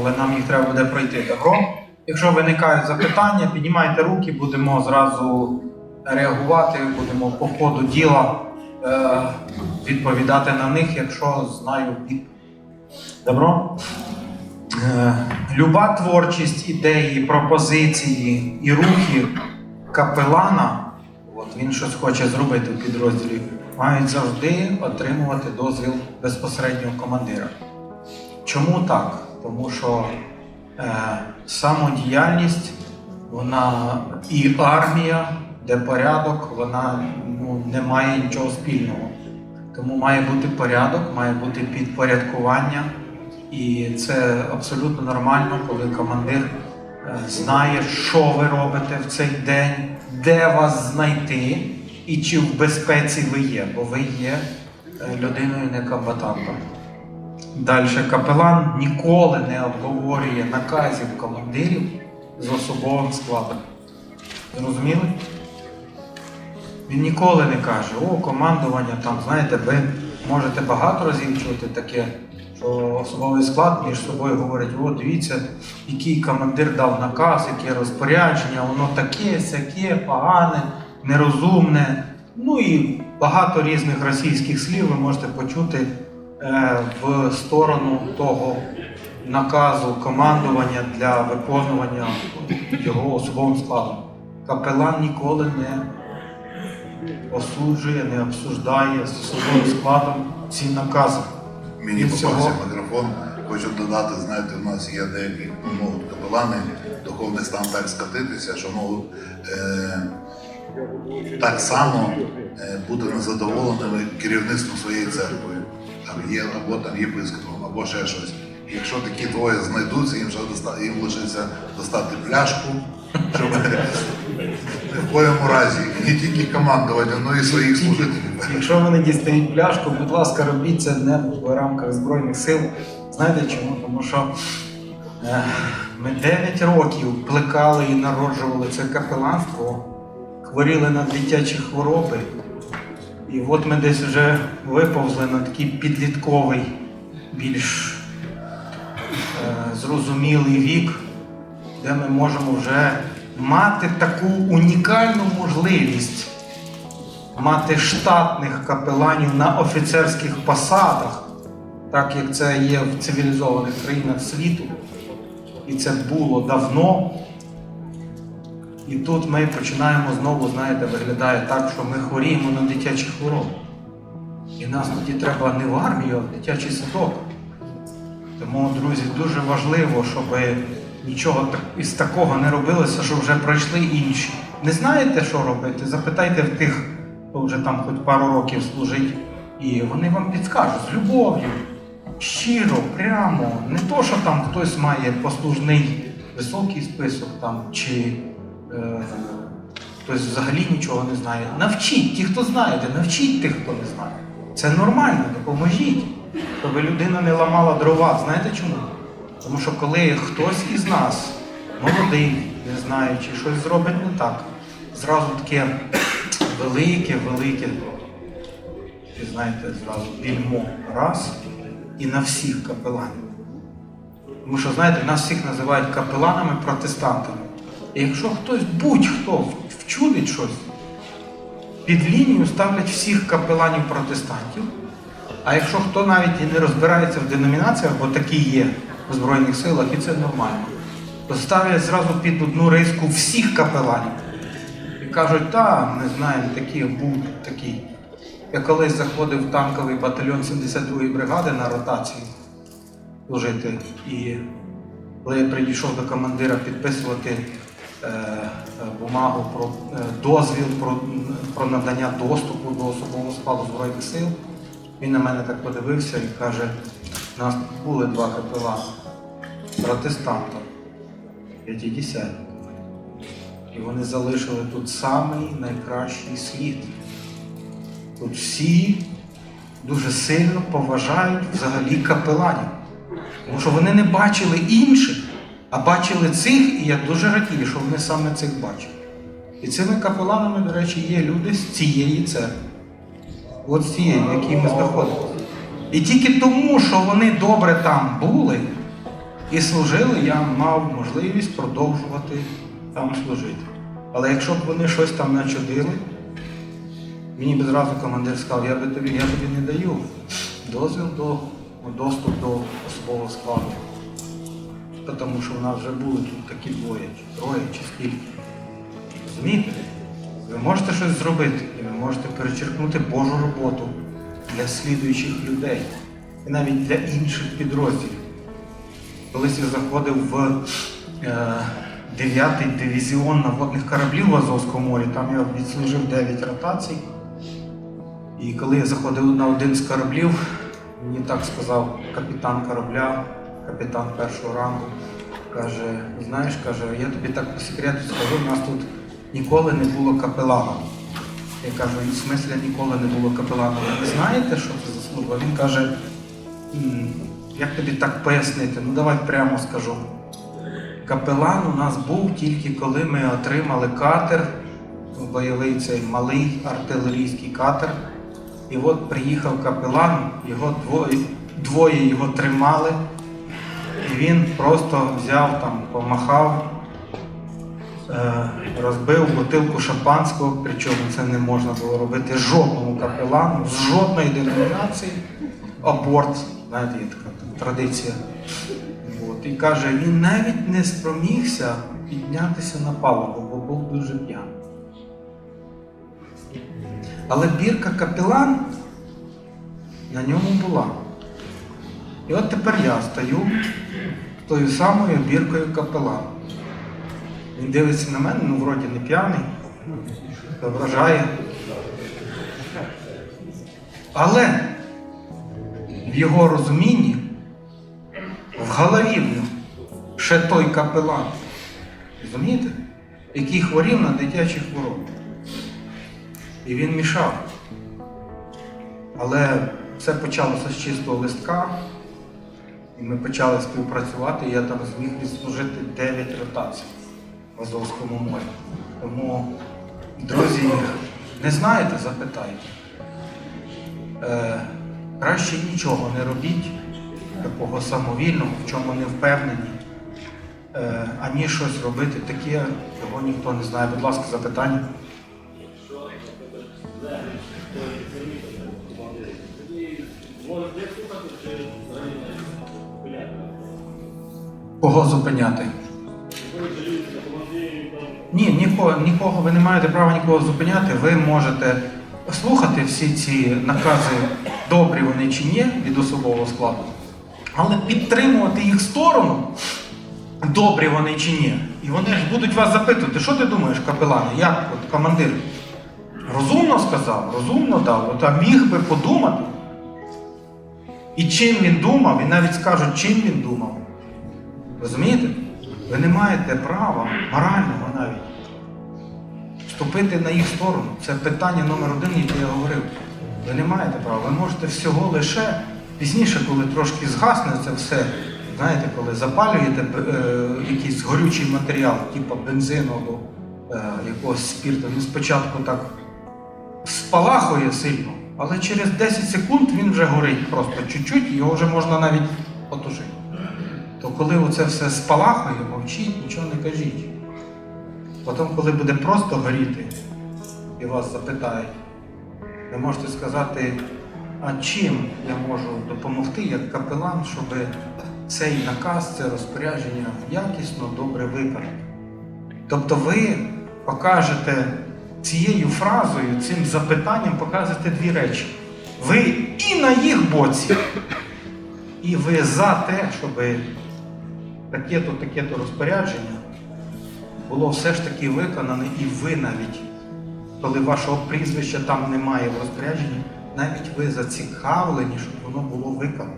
але нам їх треба буде пройти. Добро? Якщо виникають запитання, піднімайте руки, будемо зразу реагувати, будемо по ходу діла е, відповідати на них, якщо знаю. Добро? Е, Люба творчість, ідеї, пропозиції і рухи капелана, от він щось хоче зробити в підрозділі, мають завжди отримувати дозвіл безпосереднього командира. Чому так? Тому що е, самодіяльність, вона і армія, де порядок, вона ну, не має нічого спільного. Тому має бути порядок, має бути підпорядкування. І це абсолютно нормально, коли командир е, знає, що ви робите в цей день, де вас знайти і чи в безпеці ви є, бо ви є е, людиною не комбатантом. Далі капелан ніколи не обговорює наказів командирів з особовим складом. Зрозуміли? Він ніколи не каже, о, командування там, знаєте, ви можете багато разів чути таке, що особовий склад між собою говорить, о, дивіться, який командир дав наказ, яке розпорядження, воно таке, сяке, погане, нерозумне. Ну і багато різних російських слів ви можете почути в сторону того наказу командування для виконування його особовим складом. Капелан ніколи не осуджує, не обсуждає з особовим складом ці накази. Мені попався мікрофон. Хочу додати, знаєте, у нас є деякі можуть капелани, духовний стан так скатитися, що можуть е, так само е, бути незадоволеними керівництвом своєї церкви. Там є, або там єпископом, або ще щось. І Якщо такі двоє знайдуться, їм вже доста, їм лишиться достати пляшку, щоб в коєму разі не тільки командувати, але й своїх служителів. Якщо вони дістають пляшку, будь ласка, робіть це не в рамках Збройних сил. Знаєте чому? Тому що е, ми 9 років плекали і народжували це капеланство, хворіли на дитячі хвороби. І от ми десь вже виповзли на такий підлітковий, більш е, зрозумілий вік, де ми можемо вже мати таку унікальну можливість мати штатних капеланів на офіцерських посадах, так як це є в цивілізованих країнах світу. І це було давно. І тут ми починаємо знову, знаєте, виглядає так, що ми хворіємо на дитячі хвороби. І нас тоді треба не в армію, а в дитячий садок. Тому, друзі, дуже важливо, щоб нічого із такого не робилося, що вже пройшли інші. Не знаєте, що робити? Запитайте в тих, хто вже там хоч пару років служить, і вони вам підскажуть з любов'ю, щиро, прямо. Не то, що там хтось має послужний високий список там, чи хтось взагалі нічого не знає. Навчіть ті, хто знаєте, навчіть тих, хто не знає. Це нормально, допоможіть, щоб людина не ламала дрова. Знаєте чому? Тому що коли хтось із нас, молодий, не знаючи, щось зробить не так, зразу таке велике, велике, ви знаєте, зразу більмо раз і на всіх капеланів. Тому що, знаєте, нас всіх називають капеланами-протестантами. Якщо хтось, будь-хто вчудить щось, під лінію ставлять всіх капеланів-протестантів. А якщо хто навіть і не розбирається в деномінаціях, бо такі є в Збройних силах, і це нормально, то ставлять зразу під одну риску всіх капеланів. І кажуть, та, не знаємо, такі був такий. Я колись заходив в танковий батальйон 72-ї бригади на ротацію служити. І коли я прийшов до командира підписувати бумагу про е, дозвіл про, про надання доступу до особового складу Збройних сил, він на мене так подивився і каже: у нас були два капелани протестанта, п'ятидесятник. І вони залишили тут самий найкращий слід. Тут всі дуже сильно поважають взагалі капеланів. Тому що вони не бачили інших, а бачили цих, і я дуже радію, що вони саме цих бачили. І цими капеланами, до речі, є люди з цієї церкви. От з цієї, в якій ми знаходимося. І тільки тому, що вони добре там були, і служили, я мав можливість продовжувати там служити. Але якщо б вони щось там начудили, мені б зразу командир сказав, я, би тобі, я тобі не даю дозвіл до доступ до особового складу. Тому що в нас вже були тут такі двоє, чи троє, чи скільки. Розумієте? Ви можете щось зробити, і ви можете перечеркнути Божу роботу для слідуючих людей і навіть для інших підрозділів. Колись я заходив в е, 9-й дивізіон наводних кораблів в Азовському морі, там я відслужив 9 ротацій. І коли я заходив на один з кораблів, мені так сказав капітан корабля, капітан першого рангу, каже, знаєш, каже, я тобі так по секрету скажу, у нас тут ніколи не було капелана. Я кажу, в смислі ніколи не було капелана. Ви знаєте, що це за служба? Він каже, як тобі так пояснити? Ну давай прямо скажу. Капелан у нас був тільки коли ми отримали катер, бойовий цей малий артилерійський катер. І от приїхав капелан, його двоє, двоє його тримали, він просто взяв там, помахав, е, розбив бутилку шампанського, причому це не можна було робити жодному капелану, з жодної деномінації. Аборт, знаєте, така традиція. От, і каже, він навіть не спромігся піднятися на палубу, бо був дуже п'яний. Але бірка капелан на ньому була. І от тепер я стою тою самою біркою капелан. Він дивиться на мене, ну вроді не п'яний, вражає. Але в його розумінні, в голові ще той капелан. Розумієте? Який хворів на дитячі хвороби. І він мішав. Але все почалося з чистого листка, і ми почали співпрацювати, і я там зміг відслужити 9 ротацій в Азовському морі. Тому, друзі, не знаєте, запитайте. Е, краще нічого не робіть, такого самовільного, в чому не впевнені, е, ані щось робити таке, чого ніхто не знає. Будь ласка, запитання. Кого зупиняти? Ні, нікого, нікого ви не маєте права нікого зупиняти. Ви можете слухати всі ці накази, добрі вони чи ні, від особового складу, але підтримувати їх сторону, добрі вони чи ні. І вони ж будуть вас запитувати, що ти думаєш, капелане, як от командир? Розумно сказав, розумно дав, от, а міг би подумати. І чим він думав, і навіть скажуть, чим він думав. Розумієте? Ви не маєте права, морального навіть, вступити на їх сторону. Це питання номер один, яке я говорив. Ви не маєте права. Ви можете всього лише пізніше, коли трошки згасне це все, знаєте, коли запалюєте е, якийсь горючий матеріал, типу бензину або е, якогось спірту, він спочатку так спалахує сильно, але через 10 секунд він вже горить просто чуть-чуть, його вже можна навіть потушити. То коли оце все спалахує, мовчіть, нічого не кажіть. Потім, коли буде просто горіти, і вас запитають, ви можете сказати, а чим я можу допомогти як капелан, щоб цей наказ, це розпорядження якісно, добре виконати. Тобто ви покажете цією фразою, цим запитанням показуєте дві речі. Ви і на їх боці, і ви за те, щоб таке-то, таке-то розпорядження було все ж таки виконане, і ви навіть, коли вашого прізвища там немає в розпорядженні, навіть ви зацікавлені, щоб воно було виконано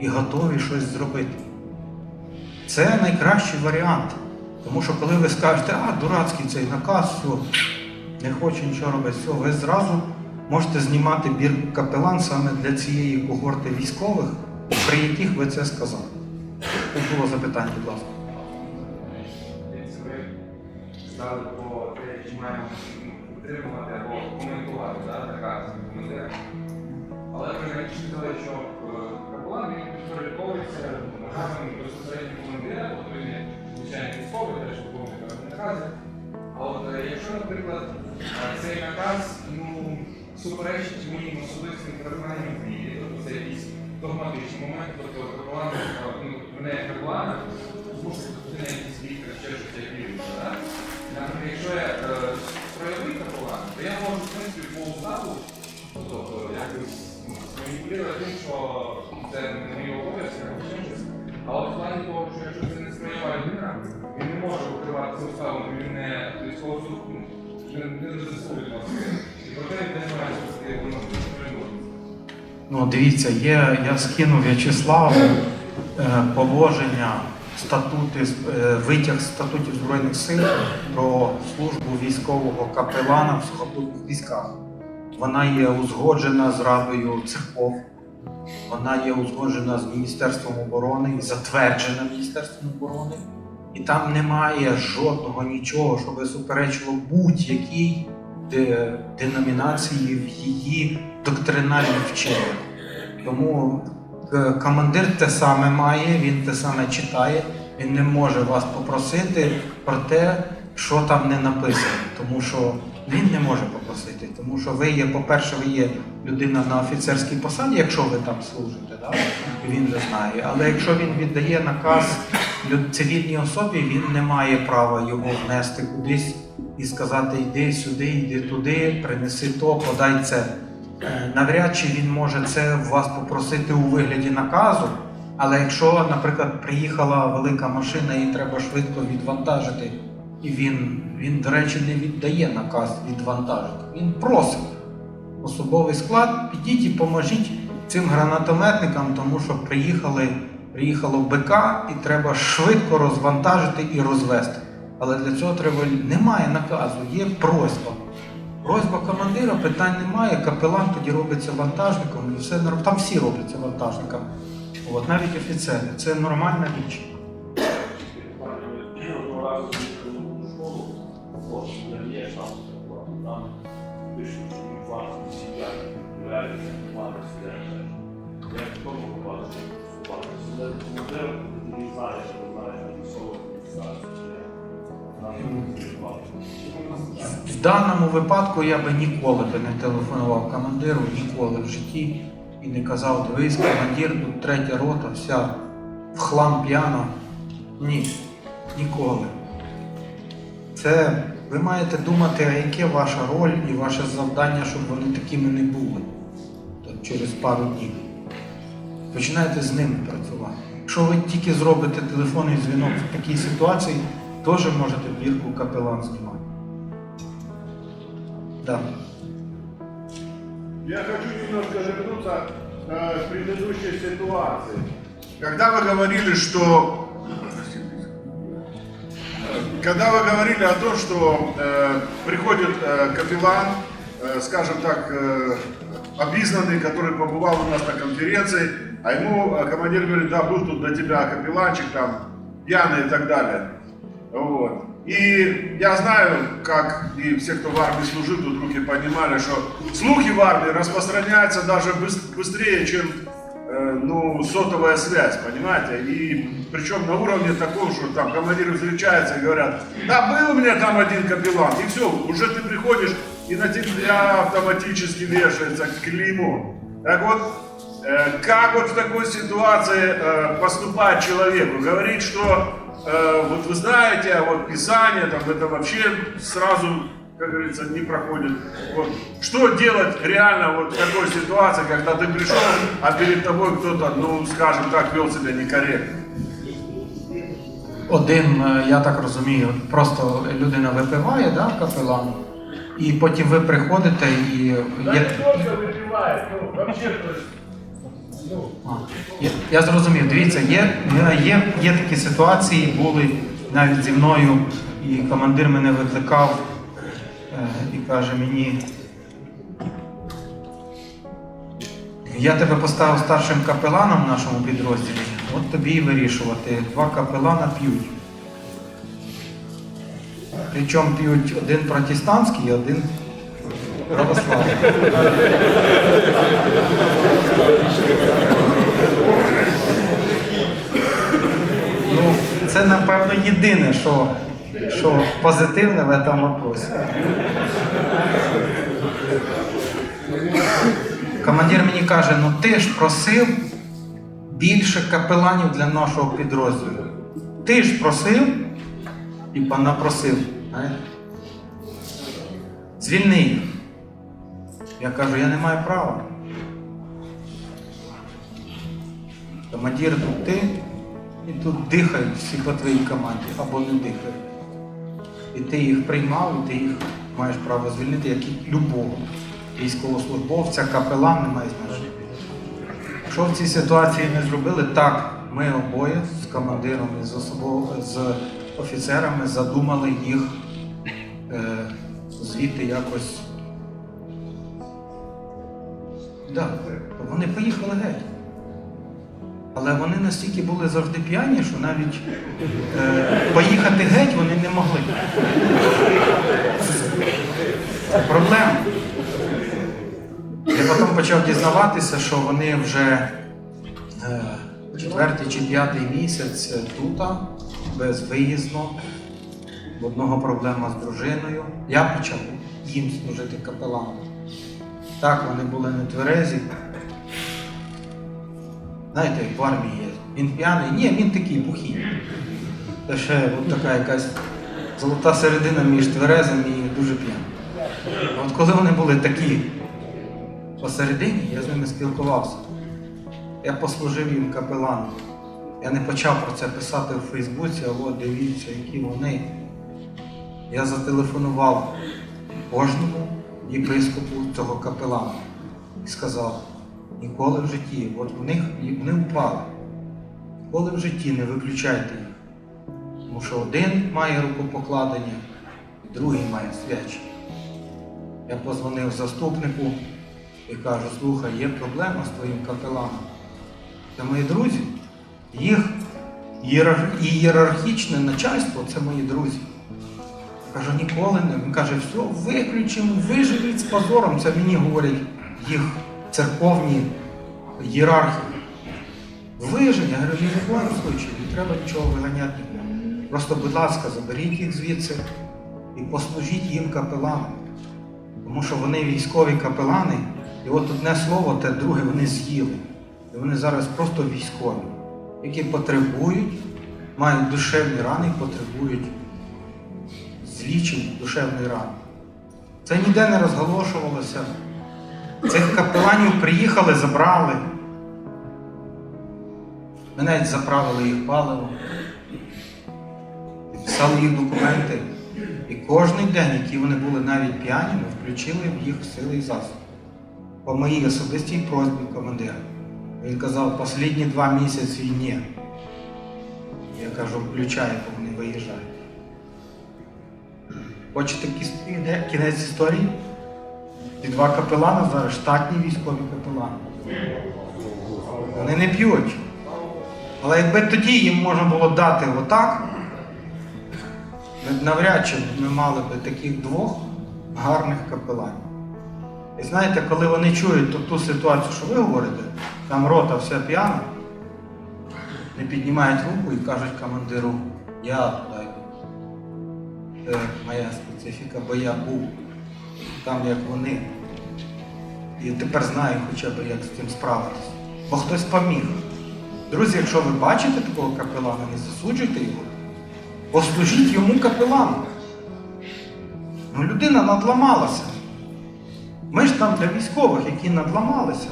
і готові щось зробити. Це найкращий варіант. Тому що коли ви скажете, а дурацький цей наказ, все, не хочу нічого робити, все, ви зразу можете знімати бір капелан саме для цієї когорти військових, при яких ви це сказали. Тут було запитання, будь ласка. Стали по те, чи маємо підтримувати або коментувати да, наказ командира. Але ви раніше сказали, що е, капелан він підпорядковується наказом безпосередньо командира, тобто він звичайно військовий, теж виконує накази. А от е, якщо, наприклад, е, цей наказ ну, суперечить моїм особистим переконанням в тобто це якісь догматичні моменти, тобто капелан, е, ну, мене як капелана, змусить бути на якісь лікар, ще щось як так? Якщо я е, проявив капелан, то я можу, в принципі, по уставу, тобто якось ну, маніпулювати тим, що це не мої обов'язки, або ще щось. А от в плані того, що якщо це не сприйняла людина, він не може викриватися уставом, він не військового не, не вас. І проте він не має спасти воно Ну, дивіться, є, я скинув В'ячеславу положення, статути, е, витяг статутів Збройних сил про службу військового капелана в сухопутних військах. Вона є узгоджена з Радою церков, вона є узгоджена з Міністерством оборони і затверджена Міністерством оборони. І там немає жодного нічого, що суперечило будь-якій деномінації в її доктринальних вченнях. Тому е, командир те саме має, він те саме читає, він не може вас попросити про те, що там не написано, тому що він не може попросити, тому що ви є, по-перше, ви є людина на офіцерській посаді, якщо ви там служите, да? він вже знає. Але якщо він віддає наказ цивільній особі, він не має права його внести кудись і сказати йди сюди, йди туди, принеси то, подай це. Навряд чи він може це в вас попросити у вигляді наказу. Але якщо, наприклад, приїхала велика машина і треба швидко відвантажити, і він, він, до речі, не віддає наказ відвантажити. Він просить особовий склад, підіть і поможіть цим гранатометникам, тому що приїхали, приїхало БК і треба швидко розвантажити і розвести. Але для цього треба немає наказу, є просьба. Просьба командира, питань немає, капелан тоді робиться вантажником, все там всі робляться вантажниками. От, навіть офіцери. Це нормальна річ. Я даному випадку я би ніколи би не телефонував командиру, ніколи в житті і не казав, дивись, командир, тут третя рота, вся в хлам п'яна. Ні, ніколи. Це ви маєте думати, а яке ваша роль і ваше завдання, щоб вони такими не були От через пару днів. Починайте з ними працювати. Якщо ви тільки зробите телефонний дзвінок в такій ситуації, теж можете бірку капелан знімати. Да. Я хочу немножко вернуться э, к предыдущей ситуации. Когда вы говорили, что когда вы говорили о том, что э, приходит э, капеллан, э, скажем так, э, обизнанный, который побывал у нас на конференции, а ему э, командир говорит, да, был тут до тебя капелланчик там, пьяный и так далее. Вот. И я знаю, как и все, кто в армии служил, тут руки поднимали, что слухи в армии распространяются даже быс- быстрее, чем э, ну, сотовая связь, понимаете? И причем на уровне такого, что там командиры встречаются и говорят, да, был у меня там один капеллан, и все, уже ты приходишь, и на тебя автоматически вешается клеймо. Так вот, Э, Как вот в такой ситуации э, поступать человеку? Говорить, что э, вот вы знаете, а вот Писание, там это вообще сразу, как говорится, не проходит. Вот. Что делать реально вот в такой ситуации, когда ты пришел, а перед тобой кто-то, ну, скажем так, вел себя некорректно? Один, е, я так розумію, просто людина випиває, да, капелан, і потім ви приходите і Да є. не только выпивает, ну, вообще, я, я зрозумів, дивіться, є, є, є такі ситуації, були навіть зі мною, і командир мене викликав е, і каже мені. Я тебе поставив старшим капеланом в нашому підрозділі, от тобі і вирішувати. Два капелана п'ють. Причому п'ють один протестантський, один православний. Ну, Це, напевно, єдине, що що позитивне в цьому вопросі. Командир мені каже, ну ти ж просив більше капеланів для нашого підрозділу. Ти ж просив і пана просив. Звільни їх. Я кажу, я не маю права. Командир тут ти, і тут дихають всі по твоїй команді або не дихають. І ти їх приймав, і ти їх маєш право звільнити, як і любого військовослужбовця, капелан не має значення. Що в цій ситуації не зробили? Так, ми обоє з командиром і з, особо, з офіцерами задумали їх е, звідти якось. Да, вони поїхали геть. Але вони настільки були завжди п'яні, що навіть е, поїхати геть вони не могли. Це проблема. Я потім почав дізнаватися, що вони вже е, четвертий чи п'ятий місяць тут, безвиїзно. В одного проблема з дружиною. Я почав їм служити капеланом. Так, вони були не тверезі. Знаєте, як в армії є. Він п'яний? Ні, він такий бухий. Це ще от така якась золота середина між тверезим і дуже п'яним. От коли вони були такі посередині, я з ними спілкувався. Я послужив їм капеланом. Я не почав про це писати в Фейсбуці, а от дивіться, які вони. Я зателефонував кожному єпископу цього капелана і сказав, ніколи в житті, от в них вони впали. Ніколи в житті не виключайте їх. Тому що один має рукопокладення, другий має свячення. Я позвонив заступнику і кажу, слухай, є проблема з твоїм капеланом. Це мої друзі. Їх ієрар- ієрархічне начальство це мої друзі. Я кажу, ніколи не. Він каже, все, виключимо, виживіть з позором. Це мені говорять їх церковні ієрархи. Вижень, я говорю, ні в якому случаю, не треба нічого виганяти. Просто, будь ласка, заберіть їх звідси і послужіть їм капеланом. Тому що вони військові капелани, і от одне слово, те друге вони з'їли. І вони зараз просто військові, які потребують, мають душевні рани, потребують злічень душевної рани. Це ніде не розголошувалося. Цих капеланів приїхали, забрали. Ми навіть заправили їх паливом, підписали їх документи. І кожен день, який вони були навіть п'яні, ми включили в їх сили і засоби. По моїй особистій просьбі командира. Він казав, останні два місяці ні. Я кажу, включай, бо вони виїжджають. Хочете кінець історії? Ті два капелани зараз штатні військові капелани. Вони не п'ють. Але якби тоді їм можна було дати отак, навряд чи ми мали б таких двох гарних капеланів. І знаєте, коли вони чують ту, ту ситуацію, що ви говорите, там рота вся п'яна, не піднімають руку і кажуть командиру, я туди. Це моя специфіка, бо я був там, як вони. І тепер знаю хоча б, як з цим справитися. Бо хтось поміг. Друзі, якщо ви бачите такого капелана, не засуджуйте його. Послужіть йому капелану. Ну, людина надламалася. Ми ж там для військових, які надламалися.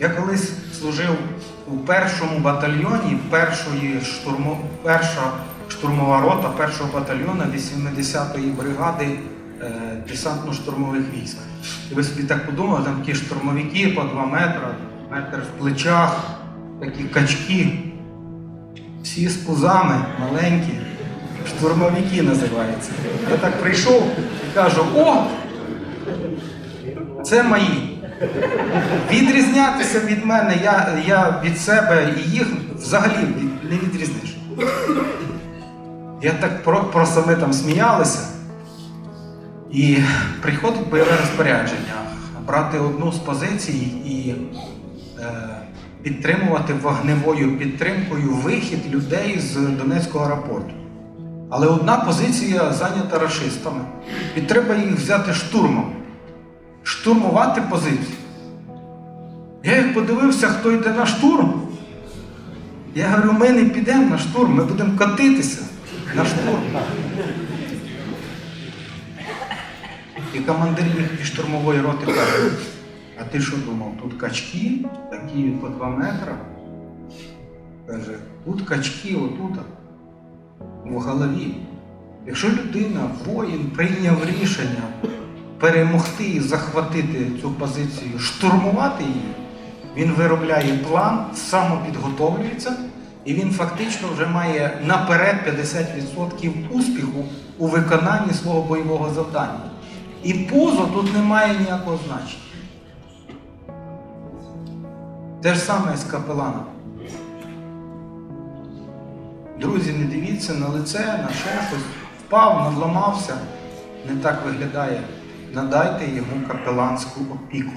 Я колись служив у першому батальйоні першої штурмо, перша штурмова рота першого батальйону 80-ї бригади е, десантно-штурмових військ. І ви собі так подумали, там такі штурмовики по 2 метри, метр в плечах, такі качки, всі з пузами маленькі, штурмовики називаються. Я так прийшов і кажу: о! Це мої. Відрізнятися від мене, я, я від себе і їх взагалі не відрізниш. Я так про, просто ми там сміялися. І приходить бойове розпорядження брати одну з позицій і е, підтримувати вогневою підтримкою вихід людей з Донецького аеропорту. Але одна позиція зайнята рашистами. І треба їх взяти штурмом. Штурмувати позицію. Я як подивився, хто йде на штурм. Я говорю, ми не підемо на штурм, ми будемо катитися на штурм. І командир їхньої штурмової роти каже, а ти що думав, тут качки, такі по 2 метри? Каже, тут качки отут, в голові. Якщо людина, воїн, прийняв рішення перемогти і захватити цю позицію, штурмувати її, він виробляє план, самопідготовлюється, і він фактично вже має наперед 50% успіху у виконанні свого бойового завдання. І позо тут не має ніякого значення. Те ж саме з капеланом. Друзі, не дивіться на лице, на щось. Впав, надламався, не так виглядає. Надайте йому капеланську опіку.